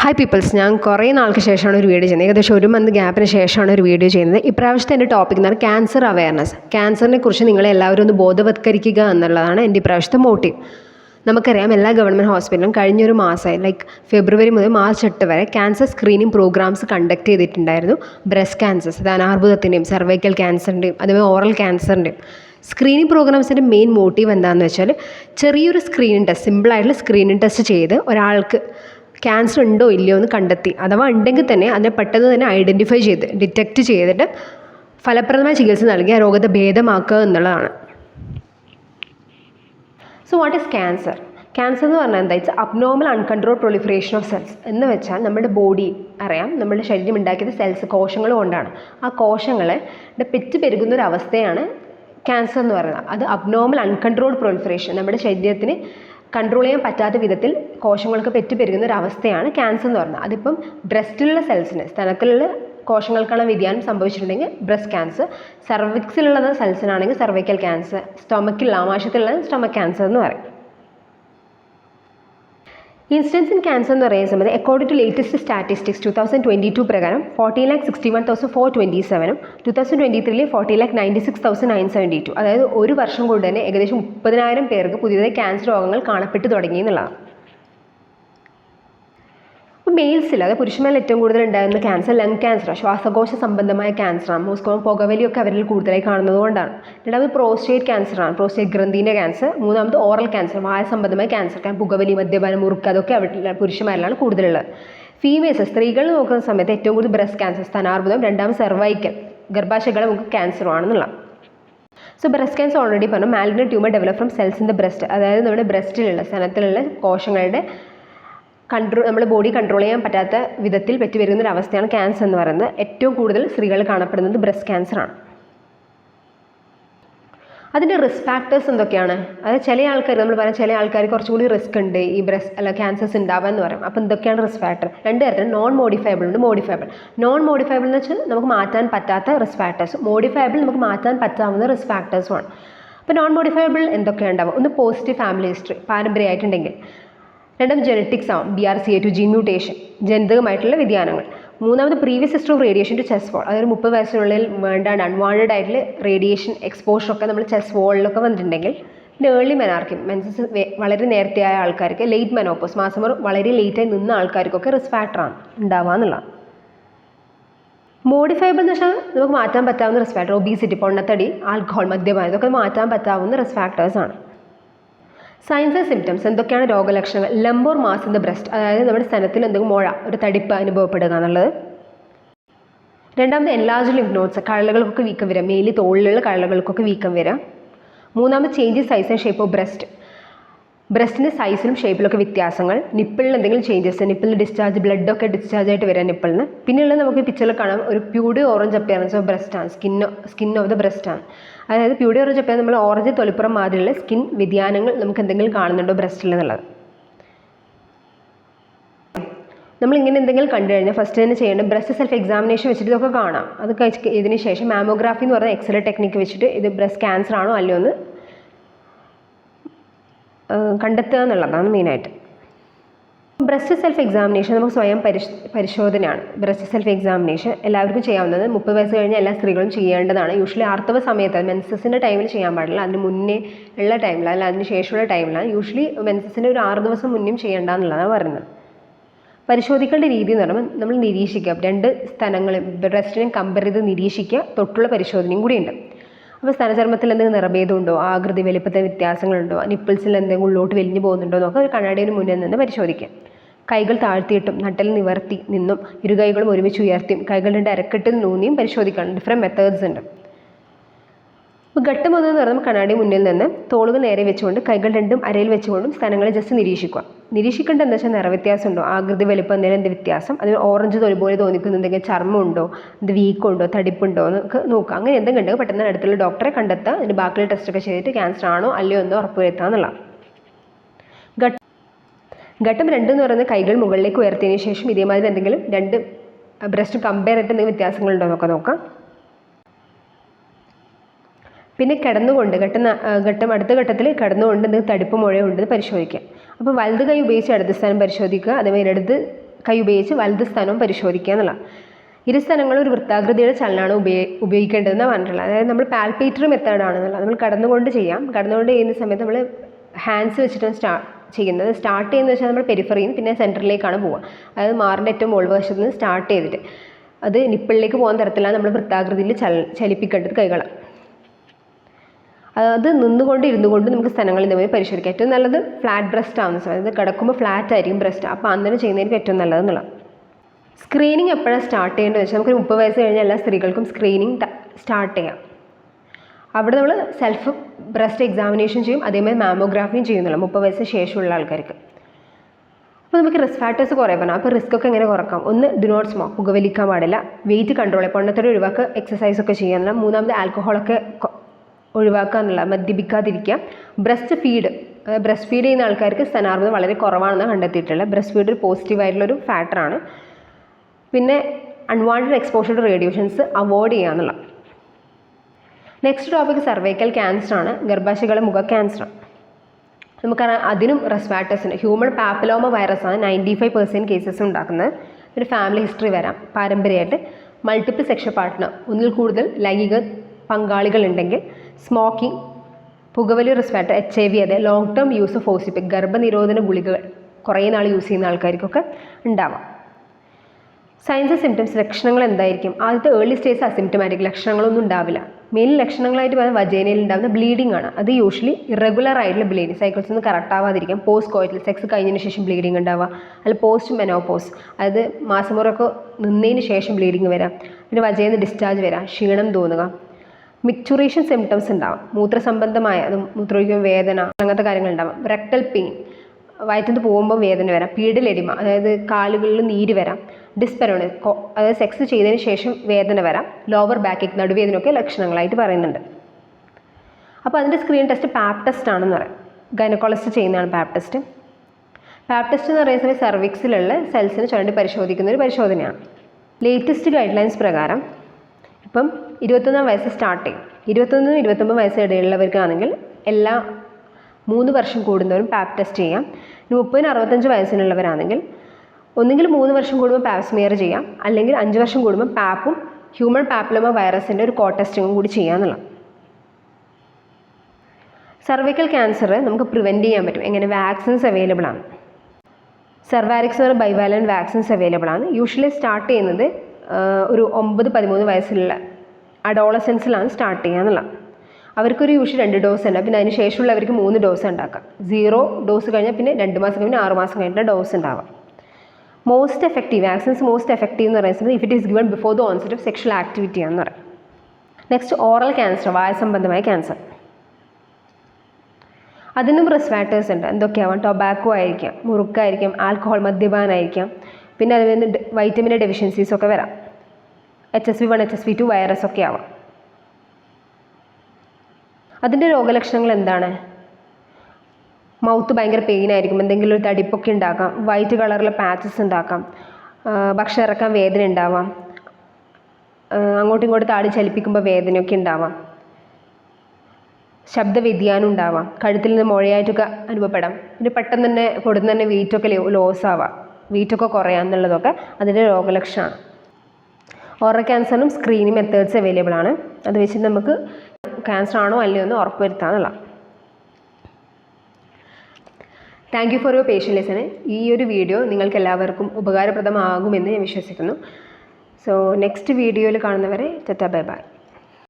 Hi people's ഞാൻ കുറേ നാൾക്ക് ശേഷമാണ് ഒരു വീഡിയോ ചെയ്യുന്നത്. ഏകദേശം ഒരു മന്ത് ഗ്യാപ്പിന് ശേഷമാണ് ഒരു വീഡിയോ ചെയ്യുന്നത്. ഇപ്രാവശ്യത്തെ എന്റെ ടോപ്പിക് എന്ന് പറഞ്ഞാൽ ക്യാൻസർ അവയർനെസ് ക്യാൻസറിനെ കുറിച്ച് നിങ്ങളെ എല്ലാവരും ഒന്ന് ബോധവത്കരിക്കുക എന്നുള്ളതാണ് എന്റെ ഇപ്രാവശ്യത്തെ മോട്ടീവ് നമുക്കറിയാം എല്ലാ ഗവൺമെന്റ് ഹോസ്പിറ്റലും കഴിഞ്ഞൊരു മാസമായി ലൈക്ക് ഫെബ്രുവരി മുതൽ മാർച്ച് എട്ട് വരെ ക്യാൻസർ സ്ക്രീനിങ് പ്രോഗ്രാംസ് കണ്ടക്ട് ചെയ്തിട്ടുണ്ടായിരുന്നു. ബ്രസ്റ്റ് ക്യാൻസർ അതായത് അനാർബുദത്തിന്റെയും സെർവൈക്കൽ ക്യാൻസറിന്റെയും അതുപോലെ ഓറൽ ക്യാൻസറിന്റെയും സ്ക്രീനിങ് പ്രോഗ്രാംസിന്റെ മെയിൻ മോട്ടീവ് എന്താണെന്ന് വെച്ചാൽ ചെറിയൊരു സ്ക്രീനിങ് ടെസ്റ്റ് സിമ്പിളായിട്ടുള്ള സ്ക്രീനിങ് ടെസ്റ്റ് ചെയ്ത് ഒരാൾക്ക് ക്യാൻസർ ഉണ്ടോ ഇല്ലയോ എന്ന് കണ്ടെത്തി. അഥവാ ഉണ്ടെങ്കിൽ തന്നെ അതിനെ പെട്ടെന്ന് തന്നെ ഐഡന്റിഫൈ ചെയ്ത് ഡിറ്റക്റ്റ് ചെയ്തിട്ട് ഫലപ്രദമായ ചികിത്സ നൽകി ആ രോഗത്തെ ഭേദമാക്കുക എന്നുള്ളതാണ്. So what is cancer cancer എന്ന് പറഞ്ഞാൽ എന്താ? വെച്ചാൽ abnormal uncontrol proliferation of cells എന്ന് വെച്ചാൽ നമ്മുടെ ബോഡി അറിയാം നമ്മുടെ ശരീരം ഉണ്ടാക്കിയത് സെൽസ് കോശങ്ങൾ കൊണ്ടാണ്. ആ കോശങ്ങളെ പെറ്റ് പെരുകുന്ന ഒരു അവസ്ഥയാണ് ക്യാൻസർ എന്ന് പറയുന്നത്. അത് അബ്നോർമൽ അൺകൺട്രോൾ പ്രൊളിഫറേഷൻ നമ്മുടെ ശരീരത്തിന് കൺട്രോൾ ചെയ്യാൻ പറ്റാത്ത വിധത്തിൽ കോശങ്ങൾക്ക് പെറ്റുപെരുകുന്ന ഒരു അവസ്ഥയാണ് ക്യാൻസർ എന്ന് പറയുന്നത്. അതിപ്പം ബ്രസ്റ്റിലുള്ള സെൽസിന് സ്ഥലത്തിലുള്ള കോശങ്ങൾക്കാണ് വ്യതിയാനം സംഭവിച്ചിട്ടുണ്ടെങ്കിൽ ബ്രസ്റ്റ് ക്യാൻസർ സർവിക്സിലുള്ളത് സെൽസിനാണെങ്കിൽ സർവൈക്കൽ ക്യാൻസർ സ്റ്റൊമക്കിൽ ആമാശയത്തിലുള്ളത് സ്റ്റൊമക് ക്യാൻസർ എന്ന് പറയും. ഇൻസിഡൻസ് ഇൻ ക്യാൻസർ എന്ന് പറയുന്ന സമയത്ത് according to latest statistics two thousand twenty two പ്രകാരം forty lakh sixty one thousand four twenty സെവനും two thousand twenty ത്രീയിൽ forty lakh ninety six thousand nine seventy two അതായത് ഒരു വർഷം കൊണ്ട് തന്നെ ഏകദേശം മുപ്പതിനായിരം പേർക്ക് പുതിയതായി ക്യാൻസർ രോഗങ്ങൾ കാണപ്പെട്ടു തുടങ്ങി എന്നുള്ളതാണ്. മെയിൽസിൽ അതായത് പുരുഷന്മാരിൽ ഏറ്റവും കൂടുതൽ ഉണ്ടായിരുന്ന ക്യാൻസർ ലങ് ക്യാൻസർ ശ്വാസകോശ സംബന്ധമായ ക്യാൻസറാണ് മോസ്കോം പുകവലിയൊക്കെ അവരിൽ കൂടുതലായി കാണുന്നത് കൊണ്ടാണ്. രണ്ടാമത് പ്രോസ്റ്റേറ്റ് ക്യാൻസറാണ് പ്രോസ്റ്റേറ്റ് ഗ്രന്ഥിന്റെ ക്യാൻസർ മൂന്നാമത് ഓറൽ ക്യാൻസർ വായ സംബന്ധമായ ക്യാൻസർ കാരണം പുകവലി മദ്യപാനം മുറുക്ക് അതൊക്കെ അവരിൽ പുരുഷന്മാരിലാണ് കൂടുതലുള്ളത്. ഫീമെയിൽസ് സ്ത്രീകൾ നോക്കുന്ന സമയത്ത് ഏറ്റവും കൂടുതൽ ബ്രസ്റ്റ് ക്യാൻസർ സ്ഥാനാർബുദം രണ്ടാമത് സെർവൈക്കൽ ഗർഭാശയങ്ങളെ നമുക്ക് ക്യാൻസറുമാണെന്നുള്ള സോ ബ്രസ്റ്റ് ക്യാൻസർ ഓൾറെഡി പറഞ്ഞു. Malignant tumour develop from cells in the breast അതായത് നമ്മുടെ ബ്രസ്റ്റിലുള്ള സ്ഥലത്തിലുള്ള കോശങ്ങളുടെ കൺട്രോൾ നമ്മുടെ ബോഡി കൺട്രോൾ ചെയ്യാൻ പറ്റാത്ത വിധത്തിൽ പറ്റി വരുന്ന ഒരു അവസ്ഥയാണ് ക്യാൻസർ എന്ന് പറയുന്നത്. ഏറ്റവും കൂടുതൽ സ്ത്രീകൾ കാണപ്പെടുന്നത് ബ്രസ്റ്റ് ക്യാൻസറാണ് അതിന്റെ റിസ്ക് ഫാക്ടേഴ്സ് എന്തൊക്കെയാണ്? അതായത് ചില ആൾക്കാർ നമ്മൾ പറയാം ചില ആൾക്കാർ കുറച്ചും കൂടി റിസ്ക് ഉണ്ട്. ഈ ബ്രസ്റ്റ് അല്ല ക്യാൻസേഴ്സ് ഉണ്ടാവുക എന്ന് പറയും. അപ്പോൾ എന്തൊക്കെയാണ് റിസ്ക് ഫാക്ടർ രണ്ട് തരത്തിൽ നോൺ മോഡിഫയബിൾ ഉണ്ട്. മോഡിഫയബിൾ നോൺ മോഡിഫയബിൾ എന്ന് വെച്ചാൽ നമുക്ക് മാറ്റാൻ പറ്റാത്ത റിസ്ക് ഫാക്ടേഴ്സ് മോഡിഫയബിൾ നമുക്ക് മാറ്റാൻ പറ്റാവുന്ന റിസ്ക് ഫാക്ടേഴ്സുമാണ് അപ്പോൾ നോൺ മോഡിഫയബിൾ എന്തൊക്കെയാണ് ഉണ്ടാവുക ഒന്ന് പോസിറ്റീവ് ഫാമിലി ഹിസ്റ്ററി പാരമ്പര്യമായിട്ടുണ്ടെങ്കിൽ. രണ്ടാമത് ജനറ്റിക്സ് ആവും B R C A two G mutation ജനിതകമായിട്ടുള്ള വ്യതിയാനങ്ങൾ. മൂന്നാമത് previous history of radiation to chest wall അതായത് മുപ്പത് വയസ്സിനുള്ളിൽ വേണ്ടാണ്ട് അൺവാണ്ടഡ് ആയിട്ടുള്ള റേഡിയേഷൻ എക്സ്പോഷർ ഒക്കെ നമ്മൾ ചെസ് വോളിലൊക്കെ വന്നിട്ടുണ്ടെങ്കിൽ പിന്നെ ഏർലി മെനാർക്കി മെൻസസ് വളരെ നേരത്തെ ആയ ആൾക്കാർക്ക് ലേറ്റ് മെനോപ്പോസ് മാസം വളരെ ലേറ്റായി നിന്ന ആൾക്കാർക്കൊക്കെ റിസ്ക് ഫാക്ടറാണ് ഉണ്ടാവുക എന്നുള്ളത് മോഡിഫയബിൾ എന്ന് വെച്ചാൽ നമുക്ക് മാറ്റാൻ പറ്റാവുന്ന റിസ്ക് ഫാക്ടർ ഒബീസിറ്റി പൊണ്ണത്തടി ആൽക്കഹോൾ മദ്യപാനം ഇതൊക്കെ മാറ്റാൻ പറ്റാവുന്ന റിസ്ക് ഫാക്ടേഴ്സാണ് സയൻസ് സിംറ്റംസ് എന്തൊക്കെയാണ് രോഗലക്ഷണങ്ങൾ? Lump or mass in the breast അതായത് നമ്മുടെ സ്ഥലത്തിൽ എന്തെങ്കിലും മുഴ ഒരു തടിപ്പ് അനുഭവപ്പെടുക എന്നുള്ളത്. രണ്ടാമത് എൻലാർജ് ലിംഫ് നോട്ട്സ് കഴലുകൾക്കൊക്കെ വീക്കം വരാം. മെയിലി തോളിലുള്ള കഴലുകൾക്കൊക്കെ വീക്കം വരാം. മൂന്നാമത് changes size and shape of breast ബ്രസ്റ്റിന്റെ സൈസിലും ഷേപ്പിലൊക്കെ വ്യത്യാസങ്ങൾ. നിപ്പിളിൽ എന്തെങ്കിലും ചേഞ്ചസ് നിപ്പിളിൽ ഡിസ്ചാർജ് ബ്ലഡൊക്കെ ഡിസ്ചാർജ് ആയിട്ട് വരാം നിപ്പിളിന് പിന്നെയുള്ളത് നമുക്ക് പിക്ചറിൽ കാണാം. ഒരു peau de orange appearance of ബ്രസ്റ്റാണ് skin skin of the ബ്രസ്റ്റാണ് അതായത് പ്യൂഡി ഓറഞ്ച് അപ്പോൾ നമ്മൾ ഓറഞ്ച് തൊലിപ്പുറം മാതിരിയുള്ള സ്കിൻ വ്യതിയാനങ്ങൾ നമുക്ക് എന്തെങ്കിലും കാണുന്നുണ്ടോ ബ്രസ്റ്റിൽ എന്നുള്ളത്? നമ്മൾ ഇങ്ങനെ എന്തെങ്കിലും കണ്ടു കഴിഞ്ഞാൽ ഫസ്റ്റ് തന്നെ ചെയ്യേണ്ടത് ബ്രസ്റ്റ് സെൽഫ് എക്സാമിനേഷൻ വെച്ചിട്ട് ഇതൊക്കെ കാണാം. അത് ഇതിന് ശേഷം മാമോഗ്രാഫി എന്ന് പറയുന്ന എക്സ്റേ ടെക്നിക്ക് വെച്ചിട്ട് ഇത് ബ്രസ്റ്റ് ക്യാൻസർ ആണോ അല്ലയോ എന്ന് കണ്ടെത്തുക എന്നുള്ളതാണ് മെയിനായിട്ട് ബ്രസ്റ്റ് സെൽഫ് എക്സാമിനേഷൻ നമുക്ക് സ്വയം പരിശ് പരിശോധനയാണ്. ബ്രസ്റ്റ് സെൽഫ് എക്സാമിനേഷൻ എല്ലാവർക്കും ചെയ്യാവുന്നത് മുപ്പത് വയസ്സ് കഴിഞ്ഞ എല്ലാ സ്ത്രീകളും ചെയ്യേണ്ടതാണ്. യൂഷ്വലി ആർത്തവ സമയത്ത് മെൻസസിന്റെ ടൈമിൽ ചെയ്യാൻ പാടില്ല. അതിന് മുന്നേ ഉള്ള ടൈമിൽ അല്ല അതിന് ശേഷമുള്ള ടൈമിലാണ് യൂഷ്വലി മെൻസസിന്റെ ഒരു ആറ് ദിവസം മുന്നേയും ചെയ്യേണ്ട എന്നുള്ളതാണ് പറയുന്നത്. പരിശോധിക്കേണ്ട രീതി എന്ന് പറയുമ്പോൾ നമ്മൾ നിരീക്ഷിക്കുക. രണ്ട് സ്ഥലങ്ങളും ബ്രസ്റ്റിനെ കമ്പയർ ചെയ്ത് നിരീക്ഷിക്കുക. തൊട്ടുള്ള പരിശോധനയും കൂടിയുണ്ട്. അപ്പോൾ സ്ഥലചർമ്മത്തിൽ എന്തെങ്കിലും നിറഭേദമുണ്ടോ ആകൃതി വലിപ്പത്തെ വ്യത്യാസങ്ങളുണ്ടോ? നിപ്പിൾസിൽ എന്തെങ്കിലും ഉള്ളോട്ട് വലിഞ്ഞു പോകുന്നുണ്ടോ? എന്നൊക്കെ ഒരു കണ്ണാടിയുടെ മുന്നിൽ നിന്ന് പരിശോധിക്കാം കൈകൾ താഴ്ത്തിയിട്ടും നട്ടൽ നിവർത്തി നിന്നും ഇരുകൈകളും ഒരുമിച്ച് ഉയർത്തിയും കൈകൾ രണ്ട് അരക്കെട്ടിൽ നൂന്നിയും പരിശോധിക്കണം. ഡിഫറെന്റ് മെത്തേഡ്സ് ഉണ്ട്. അപ്പോൾ ഘട്ടം ഒന്ന് എന്ന് പറയുമ്പോൾ കണ്ണാടി മുന്നിൽ നിന്ന് തോളുകൾ നേരെ വെച്ചുകൊണ്ട് കൈകൾ രണ്ടും അരയിൽ വെച്ചുകൊണ്ടും സ്ഥലങ്ങളെ ജസ്റ്റ് നിരീക്ഷിക്കുക. നിരീക്ഷിക്കേണ്ട എന്താ വെച്ചാൽ നിറവ്യത്യാസം ഉണ്ടോ? ആകൃതി വലിപ്പം എന്തെങ്കിലും എന്ത് വ്യത്യാസം? അതിന് ഓറഞ്ച് തൊലി തോന്നിക്കുന്നുണ്ടെങ്കിൽ ചർമ്മമുണ്ടോ എന്ത് വീക്കുണ്ടോ തടിപ്പുണ്ടോ? എന്നൊക്കെ നോക്കുക. അങ്ങനെ എന്തെങ്കിലും ഉണ്ടെങ്കിൽ പെട്ടെന്ന് അടുത്തുള്ള ഡോക്ടറെ കണ്ടെത്തുക. അതിന്റെ ബാക്കിയുള്ള ടെസ്റ്റൊക്കെ ചെയ്തിട്ട് ക്യാൻസർ ആണോ അല്ലയോ എന്നോ ഉറപ്പുവരുത്തുക എന്നുള്ള ഘട്ടം രണ്ട് എന്ന് പറയുന്നത് കൈകൾ മുകളിലേക്ക് ഉയർത്തിയതിന് ശേഷം ഇതേമാതിരി എന്തെങ്കിലും രണ്ട് ബ്രസ്റ്റ് കമ്പയർ ആയിട്ട് എന്തെങ്കിലും വ്യത്യാസങ്ങളുണ്ടോ എന്നൊക്കെ നോക്കാം. പിന്നെ കിടന്നുകൊണ്ട് ഘട്ടം ഘട്ടം അടുത്ത ഘട്ടത്തിൽ കിടന്നുകൊണ്ട് എന്തെങ്കിലും തടിപ്പ് മുഴയോ ഉണ്ടെന്ന് പരിശോധിക്കുക അപ്പോൾ വലത് കൈ ഉപയോഗിച്ച് ഇടത് സ്ഥാനം പരിശോധിക്കുക അതേമാതിരി ഇടത് കൈ ഉപയോഗിച്ച് വലത് സ്ഥാനവും പരിശോധിക്കുക എന്നുള്ള ഇരു സ്ഥലങ്ങളും ഒരു വൃത്താകൃതിയുടെ ചലനമാണ് ഉപയോഗി ഉപയോഗിക്കേണ്ടതെന്ന് പറഞ്ഞിട്ടുള്ളത്. അതായത് നമ്മൾ പാൽപേറ്റർ മെത്തേഡാണെന്നുള്ളത് നമ്മൾ കടന്നുകൊണ്ട് ചെയ്യാം. കടന്നുകൊണ്ട് ചെയ്യുന്ന സമയത്ത് നമ്മൾ ഹാൻഡ്സ് വെച്ചിട്ട് സ്റ്റാ ചെയ്യുന്നത്. സ്റ്റാർട്ട് ചെയ്യുന്നത് വെച്ചാൽ നമ്മൾ പെരിഫറിയിൽ പിന്നെ സെന്ററിലേക്കാണ് പോവുക. അതായത് മാറിന്റെ ഏറ്റവും മുകൾ വശത്ത് നിന്ന് സ്റ്റാർട്ട് ചെയ്തിട്ട്. അത് നിപ്പിളിലേക്ക് പോകുന്ന തരത്തിലാണ് നമ്മൾ വൃത്താകൃതിയിൽ ചല ചലിപ്പിക്കേണ്ടത് കൈകൾ അത് നിന്നുകൊണ്ട് ഇരുന്നു കൊണ്ട് നമുക്ക് സ്ഥലങ്ങളിൽ ഇതുപോലെ പരിശോധിക്കാം. ഏറ്റവും നല്ലത് ഫ്ലാറ്റ് ബ്രസ്റ്റ് ആണ്. അതായത് കിടക്കുമ്പോൾ ഫ്ലാറ്റ് ആയിരിക്കും ബ്രസ്റ്റ് അപ്പോൾ അങ്ങനെ ചെയ്യുന്നതായിരിക്കും ഏറ്റവും നല്ലതെന്നുള്ളത് സ്ക്രീനിങ് എപ്പോഴാണ് സ്റ്റാർട്ട് ചെയ്യേണ്ടത് വെച്ചാൽ നമുക്ക് മുപ്പത് വയസ്സ് കഴിഞ്ഞ എല്ലാ സ്ത്രീകൾക്കും സ്ക്രീനിങ് സ്റ്റാർട്ട് ചെയ്യാം. അവിടെ നമ്മൾ സെൽഫ് ബ്രസ്റ്റ് എക്സാമിനേഷൻ ചെയ്യും അതേമാതിരി മാമോഗ്രാഫിയും ചെയ്യുന്നുള്ളൂ മുപ്പത് വയസ്സിന് ശേഷമുള്ള ആൾക്കാർക്ക്. അപ്പോൾ നമുക്ക് റിസ്ക് ഫാക്ടേഴ്സ് കുറേ പറഞ്ഞു. അപ്പോൾ റിസ്ക് ഒക്കെ എങ്ങനെ കുറക്കാം? ഒന്ന് ഡു നോട്ട് സ്മോക്ക് പുകവലിക്കാൻ പാടില്ല. വെയിറ്റ് കൺട്രോൾ പൊണ്ണത്തോടെ ഒഴിവാക്കുക എക്സസൈസ് ഒക്കെ ചെയ്യാനുള്ള. മൂന്നാമത് ആൽക്കഹോളൊക്കെ ഒഴിവാക്കുക എന്നുള്ള മദ്യപിക്കാതിരിക്കുക. ബ്രസ്റ്റ് ഫീഡ് ബ്രസ്റ്റ് ഫീഡ് ചെയ്യുന്ന ആൾക്കാർക്ക് സ്തനാർബുദം വളരെ കുറവാണെന്ന് കണ്ടെത്തിയിട്ടുള്ളത്. ബ്രസ്റ്റ് ഫീഡ് ഒരു പോസിറ്റീവ് ആയിട്ടുള്ളൊരു ഫാക്ടറാണ് പിന്നെ unwanted exposure to radiations avoid ചെയ്യുക എന്നുള്ള നെക്സ്റ്റ് ടോപ്പിക് സർവൈക്കൽ ക്യാൻസർ ആണ്. ഗർഭാശയകളെ മുഖ ക്യാൻസർ നമുക്കറിയാം അതിനും റെസ്വാറ്റസിന് ഹ്യൂമൺ പാപ്പിലോമ വൈറസ് ആണ് നയന്റി ഫൈവ് പെർസെന്റ് കേസസ് ഉണ്ടാക്കുന്നത്. ഒരു ഫാമിലി ഹിസ്റ്ററി വരാം. പാരമ്പര്യമായിട്ട് മൾട്ടിപ്പിൾ സെക്ഷൽ പാർട്ട്ണർ ഒന്നിൽ കൂടുതൽ ലൈംഗിക പങ്കാളികൾ ഉണ്ടെങ്കിൽ സ്മോക്കിംഗ് പുകവലി റിസ്വാറ്റർ എച്ച് ഐ വി അതെ ലോങ് ടേം യൂസ് ഓഫ് ഓസിപ്പിക് ഗർഭനിരോധന ഗുളികകൾ കുറേ നാൾ യൂസ് ചെയ്യുന്ന ആൾക്കാർക്കൊക്കെ ഉണ്ടാവാം. സയൻസ് സിംറ്റംസ് ലക്ഷണങ്ങൾ എന്തായിരിക്കും? ആദ്യത്തെ ഏർലി സ്റ്റേജ് അസിംറ്റമാറ്റിക് ലക്ഷണങ്ങളൊന്നും ഉണ്ടാവില്ല. മെയിൻ ലക്ഷണങ്ങളായിട്ട് പറയുന്നത് വജേനയിൽ ഉണ്ടാകുന്ന ബ്ലീഡിംഗ് ആണ്. അത് യൂഷ്വലി ഇറഗുലർ ആയിട്ടുള്ള ബ്ലീഡിംഗ് സൈക്കിൾസ് ഒന്നും കറക്റ്റ് ആവാതിരിക്കാം. പോസ്റ്റ് കോയിറ്റൽ സെക്സ് കഴിഞ്ഞതിന് ശേഷം ബ്ലീഡിംഗ് ഉണ്ടാവുക. അല്ല പോസ്റ്റ് മെനോപോസ് അതായത് മാസമുറൊക്കെ നിന്നതിന് ശേഷം ബ്ലീഡിംഗ് വരാം. പിന്നെ വജേന്ന് ഡിസ്ചാർജ് വരാം. ക്ഷീണം തോന്നുക. മിക്ചുറേഷൻ സിംറ്റംസ് ഉണ്ടാവാം. മൂത്രസംബന്ധമായ അത് മൂത്രമൊഴിക്കുമ്പോൾ വേദന അങ്ങനത്തെ കാര്യങ്ങൾ ഉണ്ടാവാം. റെക്ടൽ പെയിൻ വയറ്റിൽ പോകുമ്പോൾ വേദന വരാം. പീഡലെടിമ അതായത് കാലുകളിൽ നീര് വരാം. ഡിസ്പെറോണ് അതായത് സെക്സ് ചെയ്തതിന് ശേഷം വേദന വരാം ലോവർ ബാക്കിക് നടുവേദനയൊക്കെ ലക്ഷണങ്ങളായിട്ട് പറയുന്നുണ്ട്. അപ്പോൾ അതിന്റെ സ്ക്രീൻ ടെസ്റ്റ് പാപ് ടെസ്റ്റ് ആണെന്ന് പറയാം. ഗൈനക്കോളജിസ്റ്റ് ചെയ്യുന്നതാണ് പാപ് ടെസ്റ്റ് പാപ് ടെസ്റ്റ് എന്ന് പറയുന്ന സമയം സർവിക്സിലുള്ള സെൽസിന് ചുരണ്ടി പരിശോധിക്കുന്ന ഒരു പരിശോധനയാണ്. ലേറ്റസ്റ്റ് ഗൈഡ് ലൈൻസ് പ്രകാരം ഇപ്പം ഇരുപത്തൊന്നാം വയസ്സ് സ്റ്റാർട്ട് ചെയ്യും. ഇരുപത്തൊന്നും ഇരുപത്തൊമ്പത് വയസ്സ് ഇടയിലുള്ളവർക്കാണെങ്കിൽ എല്ലാ മൂന്ന് വർഷം കൂടുന്നവരും പാപ് ടെസ്റ്റ് ചെയ്യാം. മുപ്പതിന് അറുപത്തഞ്ച് വയസ്സിനുള്ളവരാണെങ്കിൽ ഒന്നുകിൽ മൂന്ന് വർഷം കൂടുമ്പോൾ പാപ്സ്മിയർ ചെയ്യാം അല്ലെങ്കിൽ അഞ്ച് വർഷം കൂടുമ്പോൾ പാപ്പും ഹ്യൂമൺ പാപ്പിലമ വൈറസിന്റെ ഒരു കോ ടെസ്റ്റിങ്ങും കൂടി ചെയ്യാമെന്നുള്ള സർവൈക്കൽ ക്യാൻസർ നമുക്ക് പ്രിവെന്റ് ചെയ്യാൻ പറ്റും. എങ്ങനെ? വാക്സിൻസ് അവൈലബിൾ ആണ്. സർവാരിക്സ് എന്ന് ബൈവാലൻ വാക്സിൻസ് അവൈലബിൾ ആണ്. യൂഷ്വലി സ്റ്റാർട്ട് ചെയ്യുന്നത് ഒരു ഒമ്പത് പതിമൂന്ന് വയസ്സിലുള്ള അഡോളസെൻസിലാണ് സ്റ്റാർട്ട് ചെയ്യുക എന്നുള്ളത് അവർക്കൊരു യൂഷ്വൽ രണ്ട് ഡോസ് ഉണ്ട്. പിന്നെ അതിന് ശേഷമുള്ളവർക്ക് മൂന്ന് ഡോസ് ഉണ്ടാക്കാം. സീറോ ഡോസ് കഴിഞ്ഞാൽ പിന്നെ രണ്ട് മാസം കഴിഞ്ഞ് ആറ് മാസം കഴിഞ്ഞിട്ട് ഡോസ് ഉണ്ടാവാം. Most effective vaccines most effective എന്ന് പറയുന്നത് if it is given before the onset of sexual activity എന്ന് പറയും. നെക്സ്റ്റ് ഓറൽ ക്യാൻസർ വായ സംബന്ധമായ ക്യാൻസർ അതിനും റിസ്ക് ഫാക്ടേഴ്സ് ഉണ്ട്. എന്തൊക്കെയാവാം? ടൊബാക്കോ ആയിരിക്കാം മുറുക്കായിരിക്കാം ആൽക്കഹോൾ മദ്യപാനായിരിക്കാം പിന്നെ അതിൽ നിന്ന് വൈറ്റമിൻ ഡെഫിഷ്യൻസീസ് ഒക്കെ വരാം. H S V one H S V two virus ഒക്കെ ആവാം. അതിന്റെ രോഗലക്ഷണങ്ങൾ എന്താണ്? മൗത്ത് ഭയങ്കര പെയിൻ ആയിരിക്കും എന്തെങ്കിലും ഒരു തടിപ്പൊക്കെ ഉണ്ടാക്കാം. വൈറ്റ് കളറിലെ പാച്ചസ് ഉണ്ടാക്കാം. ഭക്ഷണം ഇറക്കാൻ വേദന ഉണ്ടാവാം. അങ്ങോട്ടും ഇങ്ങോട്ട് താടി ചലിപ്പിക്കുമ്പോൾ വേദനയൊക്കെ ഉണ്ടാവാം. ശബ്ദ വ്യതിയാനം ഉണ്ടാവാം. കഴുത്തിൽ നിന്ന് മുഴയായിട്ടൊക്കെ അനുഭവപ്പെടാം. പിന്നെ പെട്ടെന്ന് തന്നെ പൊടുന്ന് തന്നെ വെയിറ്റൊക്കെ ലോസ് ആവാം. വെയിറ്റൊക്കെ കുറയാം എന്നുള്ളതൊക്കെ അതിന്റെ രോഗലക്ഷണമാണ് ഓറൽ ക്യാൻസറിനും സ്ക്രീനിങ് മെത്തേഡ്സ് അവൈലബിൾ ആണ്. അത് വെച്ചിട്ട് നമുക്ക് ക്യാൻസർ ആണോ അല്ലയോ എന്ന് ഉറപ്പുവരുത്താന്നുള്ള thank you for your patient listening ഈ ഒരു വീഡിയോ നിങ്ങൾക്ക് എല്ലാവർക്കും ഉപകാരപ്രദമാകുമെന്ന് ഞാൻ വിശ്വസിക്കുന്നു. സോ നെക്സ്റ്റ് വീഡിയോയിൽ കാണുന്നവരെ ടെറ്റ ബൈ ബൈ.